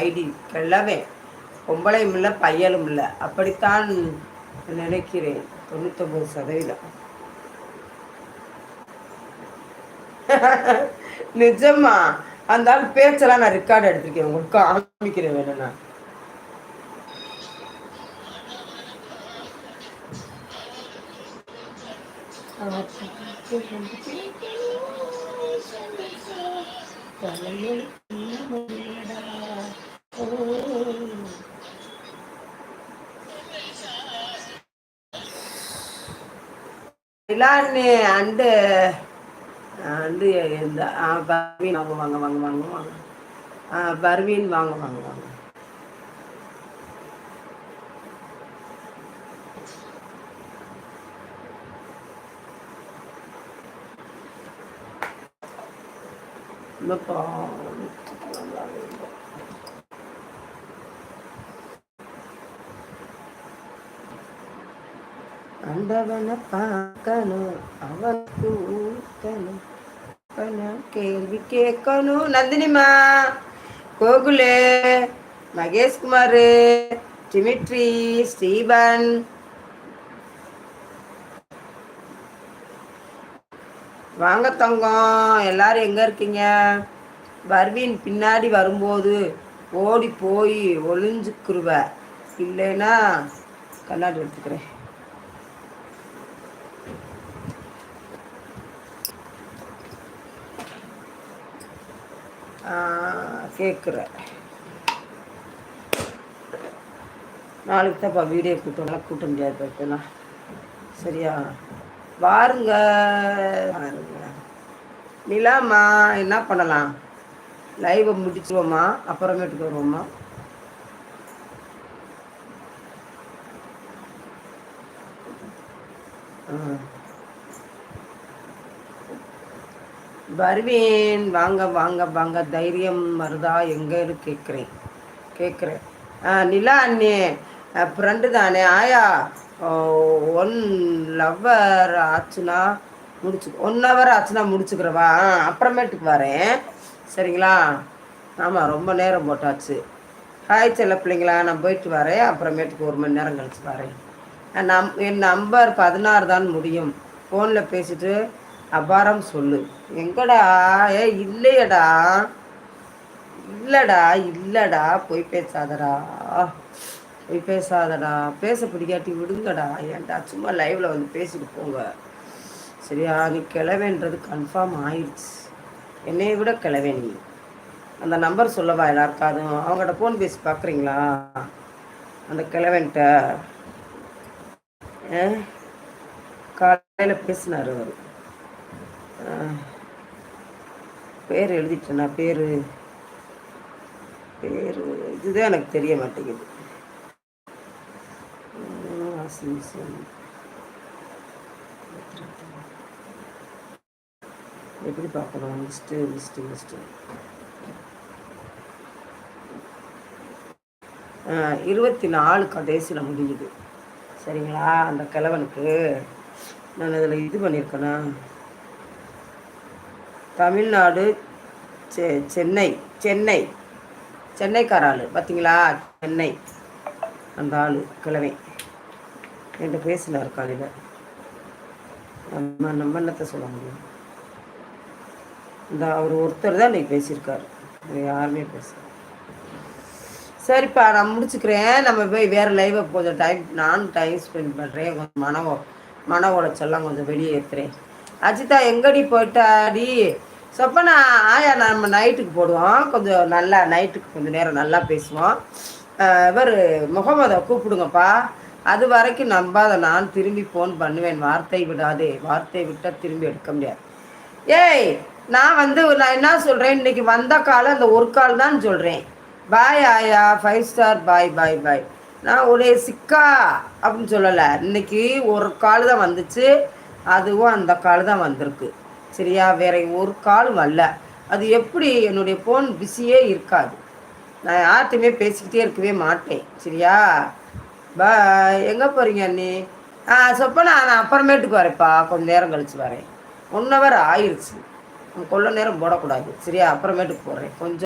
ID கிளவே. பொம்பளையும் இல்லை பையலும் இல்லை. அப்படித்தான் நினைக்கிறேன். தொண்ணூத்தொம்பது சதவீதம். நிஜமா? அந்த ஆள் பேச்செல்லாம் நான் ரெக்கார்டு எடுத்திருக்கேன். உங்களுக்கு காமிக்கிறேன் வேணும்னா. இலான்னு அண்டு அண்டு இந்த பர்வீன் வாங்க வாங்க வாங்க வாங்க வாங்க. பர்வீன் வாங்க வாங்க வாங்க. இப்போ கண்டவனை பார்க்கணும் அவனுக்கு ஊக்கணும் கேள்வி கேட்கணும் நந்தினிமா கோகுலு மகேஷ்குமார் டிமிட்ரி ஸ்டீபன் வாங்க தங்கம் எல்லாரும் எங்க இருக்கீங்க? பர்வீன் பின்னாடி வரும்போது ஓடி போய் ஒளிஞ்சுக்குருவ. இல்லைன்னா கண்ணாடி எடுத்துக்கிறேன். கேட்குறேன் நாளைக்கு தான்ப்பா வீடியோ கூட்டம்லாம் கூட்ட முடியாது இப்போலாம். சரியா? வாருங்க. வாருங்க. நிலாமா என்ன பண்ணலாம்? லைவை முடிச்சுருவோமா அப்புறமேட்டுக்கு வருவோமா வருவேன். வாங்க வாங்க வாங்க. தைரியம் வருதா? எங்கன்னு கேட்குறேன். கேட்குறேன். ஆ நிலா அண்ணே. ஃப்ரெண்டு தானே. ஆயா. ஒன் லவ்வர் ஆச்சுன்னா முடிச்சு ஒன் ஹவர் ஆச்சுன்னா முடிச்சுக்கிறவா? அப்புறமேட்டுக்கு வரேன். சரிங்களா? ஆமாம் ரொம்ப நேரம் போட்டாச்சு. ஹாய் செல்ல பிள்ளைங்களா. நான் போயிட்டு வரேன். அப்புறமேட்டுக்கு ஒரு மணி நேரம் கழிச்சு வரேன். நம் என் நம்பர் பதினாறு தான் முடியும். ஃபோனில் பேசிட்டு அபாரம் சொல்லு. எங்கடா? ஏ இல்லையடா. இல்லடா இல்லடா. போய் பேசாதடா. போய் பேசாதடா. பேச பிடிக்காட்டி விடுங்கடா. ஏன்டா சும்மா லைவ்ல வந்து பேசிட்டு போங்க. சரியா? நீ கிளவேன்றது கன்ஃபார்ம் ஆயிடுச்சு என்னைய விட கிளவே நீ. அந்த நம்பர் சொல்லவா எல்லாருக்காதும் அவங்கள்ட்ட ஃபோன் பேசி பார்க்குறீங்களா அந்த கிழவன்ட்ட. காலையில் பேசினார் அவர். பேர் எழுதிட்டேனா? பேர் பேர் இதுதான் எனக்கு தெரிய மாட்டேங்குது. எப்படி பார்க்கணும்? லிஸ்ட்டு லிஸ்ட்டு லிஸ்ட்டு இருபத்தி நாலு கடைசியில் முடியுது. சரிங்களா? அந்த கிழவனுக்கு நான் இதில் இது பண்ணியிருக்கேனா? தமிழ்நாடு செ சென்னை சென்னை சென்னைக்கார ஆள் பார்த்தீங்களா சென்னை அந்த ஆள் கிழமை. என்று பேசினார் காலையில். நம்ம நம்ம என்னத்தை சொல்ல முடியும்? இந்த அவர் ஒருத்தர் தான் இன்னைக்கு பேசியிருக்காரு. யாருமே பேச சரிப்பா நான் முடிச்சுக்கிறேன். நம்ம போய் வேறு லைவை கொஞ்சம் டைம் நானும் டைம் ஸ்பெண்ட் பண்ணுறேன் கொஞ்சம் மன மன உளைச்சல்லாம் கொஞ்சம் வெளியே ஏற்றுறேன் அஜிதா எங்கடி போயிட்டாடி? சொப்பனா ஆயா நம்ம நைட்டுக்கு போடுவோம். கொஞ்சம் நல்லா நைட்டுக்கு கொஞ்சம் நேரம் நல்லா பேசுவோம். இவர் முகமதை கூப்பிடுங்கப்பா. அது வரைக்கும் நம்பாத நான் திரும்பி ஃபோன் பண்ணுவேன். வார்த்தை விடாதே. வார்த்தை விட்டால் திரும்பி எடுக்க முடியாது. ஏய் நான் வந்து நான் என்ன சொல்கிறேன் இன்னைக்கு வந்த காலம் அந்த ஒரு கால் தான் சொல்கிறேன் பாய் ஆயா. ஃபைவ் ஸ்டார் பாய் பாய் பாய் நான் ஒரே சிக்கா அப்படின்னு சொல்லலை. இன்னைக்கு ஒரு கால் தான் வந்துச்சு. அதுவும் அந்த கால் தான் வந்திருக்கு. சரியா? வேற ஒரு கால் வரல. அது எப்படி என்னுடைய ஃபோன் பிஸியே இருக்காது. நான் யார்கிட்டையுமே பேசிக்கிட்டே இருக்கவே மாட்டேன். சரியா? பா எங்கே போகிறீங்க அண்ணி? ஆ சொப்பனா நான் அப்புறமேட்டுக்கு வரேன்ப்பா. கொஞ்சம் நேரம் கழித்து வரேன். ஒன் ஹவர் ஆயிடுச்சு கொள்ள நேரம் போடக்கூடாது. சரியா? அப்புறமேட்டுக்கு போடுறேன். கொஞ்சம்